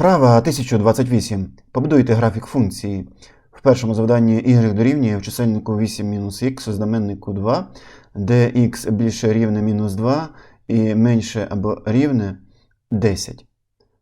Вправа 1028. Побудуйте графік функції. В першому завданні y дорівнює в чисельнику 8-х у знаменнику 2, де x більше рівне мінус 2 і менше або рівне 10.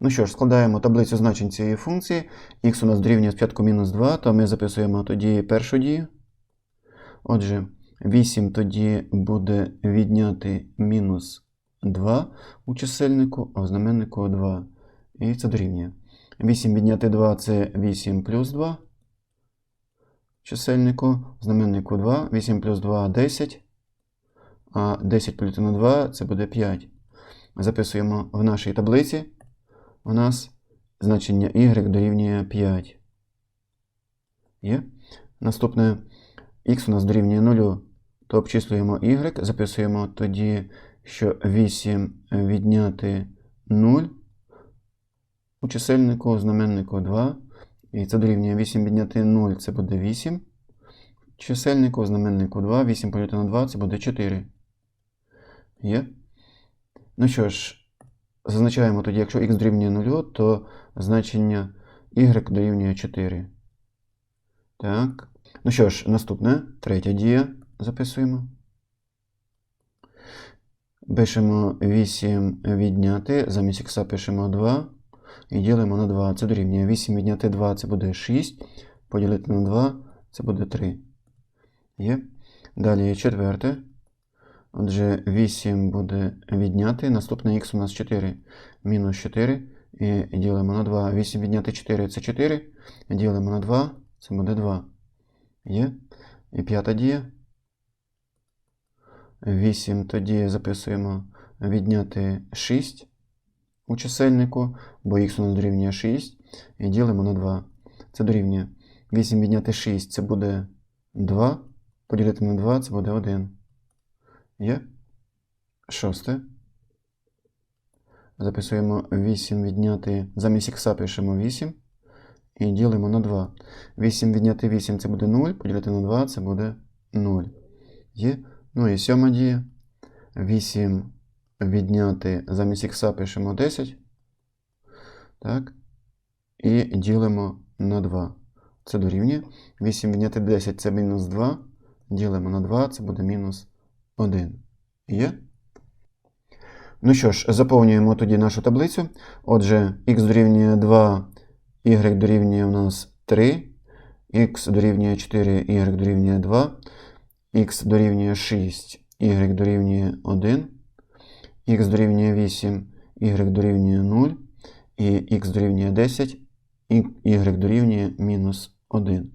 Ну що ж, складаємо таблицю значень цієї функції. x у нас дорівнює спочатку мінус 2, то ми записуємо тоді першу дію. Отже, 8 тоді буде відняти мінус 2 у чисельнику, а в знаменнику 2. І це дорівнює. 8 відняти 2 це 8 плюс 2. Чисельнику, знаменнику 2. 8 плюс 2 10. А 10 поділити на 2 це буде 5. Записуємо в нашій таблиці. У нас значення y дорівнює 5. Є. Наступне x у нас дорівнює 0. То обчислюємо y. Записуємо тоді, що 8 відняти 0 у чисельнику, у знаменнику 2. І це дорівнює 8 відняти 0, це буде 8. В чисельнику, у знаменнику 2, 8 поділити на 2, це буде 4. Є? Ну що ж, зазначаємо тоді, якщо x дорівнює 0, то значення y дорівнює 4. Так. Ну що ж, наступне, третя дія. Записуємо. Пишемо 8 відняти, замість х пишемо 2. І ділимо на 2. Це дорівнює 8 відняти 2 це буде 6. Поділити на 2 це буде 3. Є. Далі четверте. Отже, 8 буде відняти. Наступне х у нас 4. Мінус 4. І ділимо на 2. 8 відняти 4 це 4. Ділимо на 2, це буде 2. Є. І п'ята дія. 8 тоді записуємо відняти 6 у чисельнику, бо х у нас дорівнює 6. І ділимо на 2. Це дорівнює 8 відняти 6 це буде 2. Поділити на 2 це буде 1. Є. Шосте. Записуємо 8 відняти. Замість х пишемо 8. І ділимо на 2. 8 відняти 8 це буде 0. Поділити на 2 це буде 0. Є. Ну і сьома дія. 8 відняти замість х пишемо 10. Так. І ділимо на 2. Це дорівнює. 8 відняти 10 це мінус 2. Ділимо на 2, це буде мінус 1. Є? Ну що ж, заповнюємо тоді нашу таблицю. Отже, х дорівнює 2, y дорівнює у нас 3, х дорівнює 4, y дорівнює 2, х дорівнює 6, y дорівнює 1, х дорівнює 8, y дорівнює 0, і х дорівнює 10, і y дорівнює мінус 1.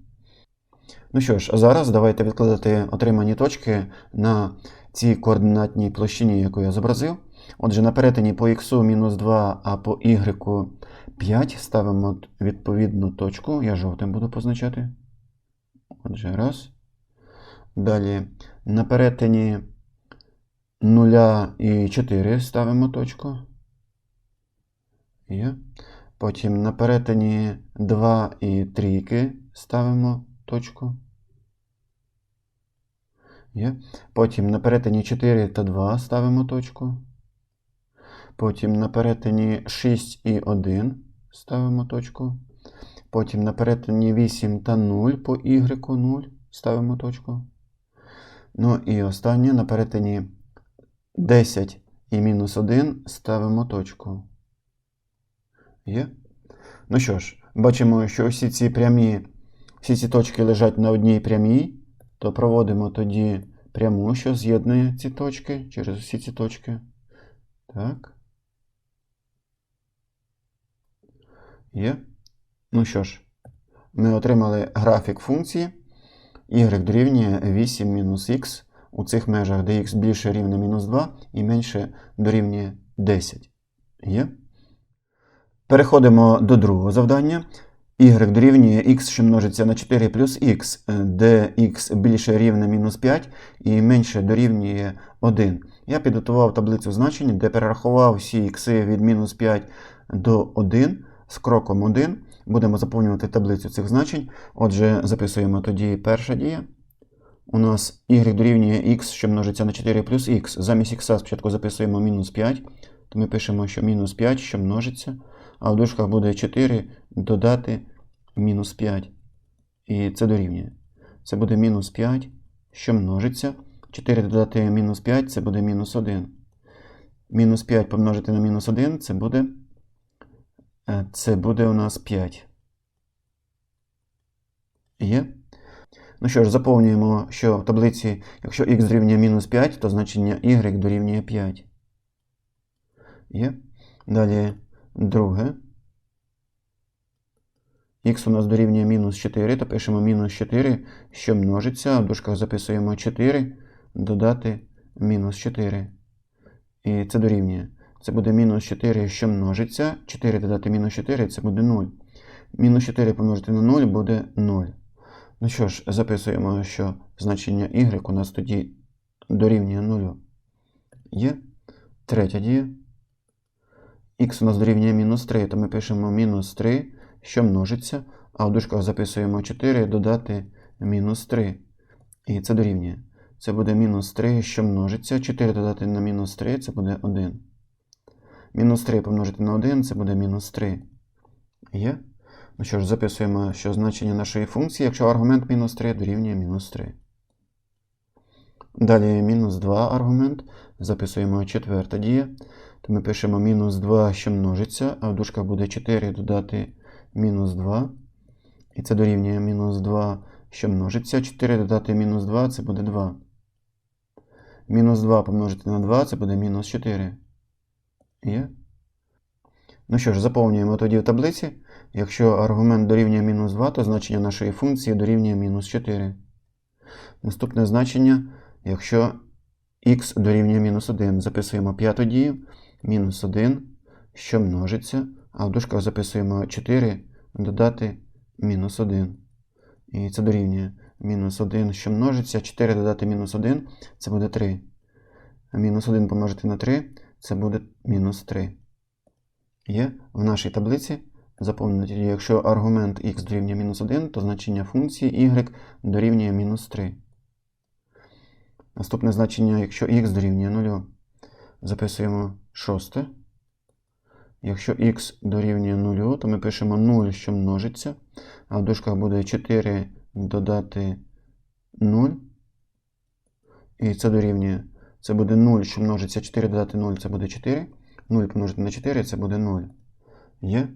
Ну що ж, а зараз давайте відкладати отримані точки на цій координатній площині, яку я зобразив. Отже, на перетині по х мінус 2, а по y 5 ставимо відповідну точку. Я жовтим буду позначати. Отже, раз. Далі на перетині 0 і 4 ставимо точку. Є. Потім на перетині 2 і 3 ставимо точку. Є. Потім на перетині 4 та 2 ставимо точку. Потім на перетині 6 і 1 ставимо точку. Потім на перетині 8 та 0 по y 0 ставимо точку. Ну і останнє на перетині 10 і мінус 1 ставимо точку. Є? Ну що ж, бачимо, що всі ці прямі, всі ці точки лежать на одній прямій, то проводимо тоді пряму, що з'єднує ці точки через всі ці точки. Так. Є. Ну що ж, ми отримали графік функції y дорівнює 8 мінус х у цих межах, де х більше рівне мінус 2 і менше дорівнює 10. Є. Переходимо до другого завдання. y дорівнює x, що множиться на 4 плюс х, де х більше рівне мінус 5 і менше дорівнює 1. Я підготував таблицю значень, де перерахував всі ікси від мінус 5 до 1 з кроком 1. Будемо заповнювати таблицю цих значень. Отже, записуємо тоді перша дія. У нас y дорівнює x, що множиться на 4 плюс х. Замість х спочатку записуємо мінус 5. То ми пишемо, що мінус 5, що множиться а в дужках буде 4 додати мінус 5. І це дорівнює. Це буде мінус 5, що множиться. 4 додати мінус 5 це буде мінус 1. Мінус 5 помножити на мінус 1 це буде. е, Це буде у нас 5. Є? Ну що ж, заповнюємо, що в таблиці, якщо х дорівнює мінус 5, то значення y дорівнює 5. Є? Далі друге. Х у нас дорівнює мінус 4, то пишемо мінус 4, що множиться, в дужках записуємо 4, додати мінус 4. І це дорівнює. Це буде мінус 4, що множиться. 4 додати мінус 4 це буде 0. Мінус 4 помножити на 0 буде 0. Ну що ж, записуємо, що значення y у нас тоді дорівнює 0. Є. Третя дія. Х у нас дорівнює мінус 3, то ми пишемо мінус 3, що множиться, а в дужках записуємо 4 додати мінус 3. І це дорівнює. Це буде мінус 3, що множиться. 4 додати на мінус 3 це буде 1. Мінус 3 помножити на 1 це буде мінус 3. Є? Ну що ж, записуємо, що значення нашої функції, якщо аргумент мінус 3 дорівнює мінус 3. Далі мінус 2 аргумент. Записуємо четверта дія. То ми пишемо мінус 2, що множиться, а в дужках буде 4 додати мінус 2. І це дорівнює мінус 2, що множиться. 4 додати мінус 2 це буде 2. Мінус 2 помножити на 2 це буде мінус 4. Є? Ну що ж, заповнюємо тоді в таблиці. Якщо аргумент дорівнює мінус 2, то значення нашої функції дорівнює мінус 4. Наступне значення, якщо х дорівнює мінус 1, записуємо п'яту дію, мінус 1, що множиться, а в дужках записуємо 4 додати мінус 1. І це дорівнює мінус 1, що множиться, 4 додати мінус 1, це буде 3. Мінус 1 помножити на 3, це буде мінус 3. Є в нашій таблиці. Заповнено якщо аргумент х дорівнює мінус 1, то значення функції y дорівнює мінус 3. Наступне значення, якщо х дорівнює 0, записуємо шосте. Якщо х дорівнює 0, то ми пишемо 0, що множиться, а в дужках буде 4 додати 0. І це дорівнює. Це буде 0, що множиться 4 додати 0, це буде 4. 0 помножити на 4 це буде 0. Є?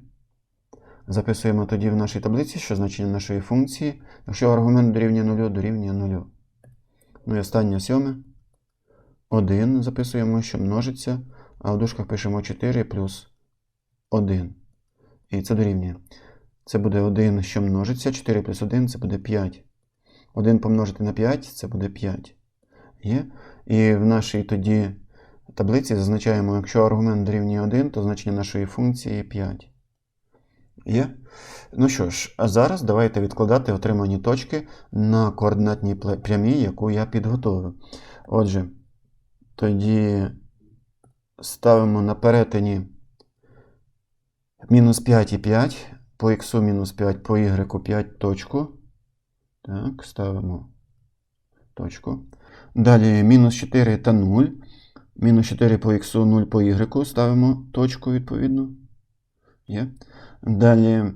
Записуємо тоді в нашій таблиці, що значення нашої функції, якщо аргумент дорівнює 0, дорівнює 0. Ну і останнє сьоме. 1 записуємо, що множиться, а в дужках пишемо 4 плюс 1. І це дорівнює. Це буде 1, що множиться, 4 плюс 1 це буде 5. 1 помножити на 5 це буде 5. Є? І в нашій тоді таблиці зазначаємо, якщо аргумент дорівнює 1, то значення нашої функції 5. Є? Ну що ж, а зараз давайте відкладати отримані точки на координатній прямій, яку я підготовив. Отже, тоді ставимо на перетині мінус 5 і 5, по х мінус 5, по y 5 точку. Так, ставимо точку. Далі мінус 4 та 0. Мінус 4 по х, 0 по y ставимо точку відповідно. Є. Далі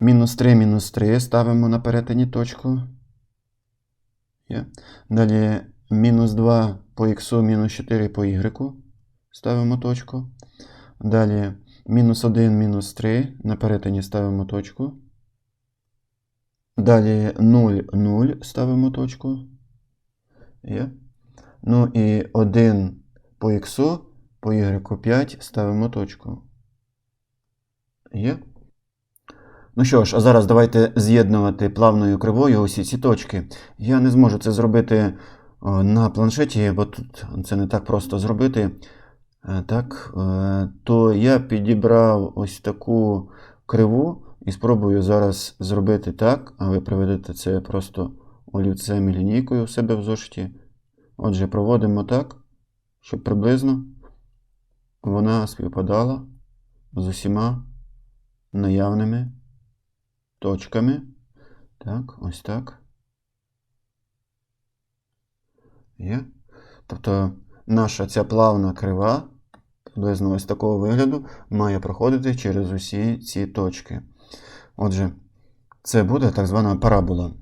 мінус 3, мінус 3 ставимо на перетині точку. Є. Далі мінус 2 по х, мінус 4 по y ставимо точку. Далі мінус 1, мінус 3 на перетині ставимо точку. Далі 0, 0 ставимо точку. Є. Ну і 1 по х, по y 5 ставимо точку. Є. Ну що ж, а зараз давайте з'єднувати плавною кривою усі ці точки. Я не зможу це зробити на планшеті, бо тут це не так просто зробити. Е, Так, е, то я підібрав ось таку криву і спробую зараз зробити так, а ви проведете це просто олівцем і лінійкою у себе в зошиті. Отже, проводимо так, щоб приблизно вона співпадала з усіма наявними точками. Так, ось так. Є. Тобто наша ця плавна крива приблизно ось такого вигляду має проходити через усі ці точки. Отже, це буде так звана парабола.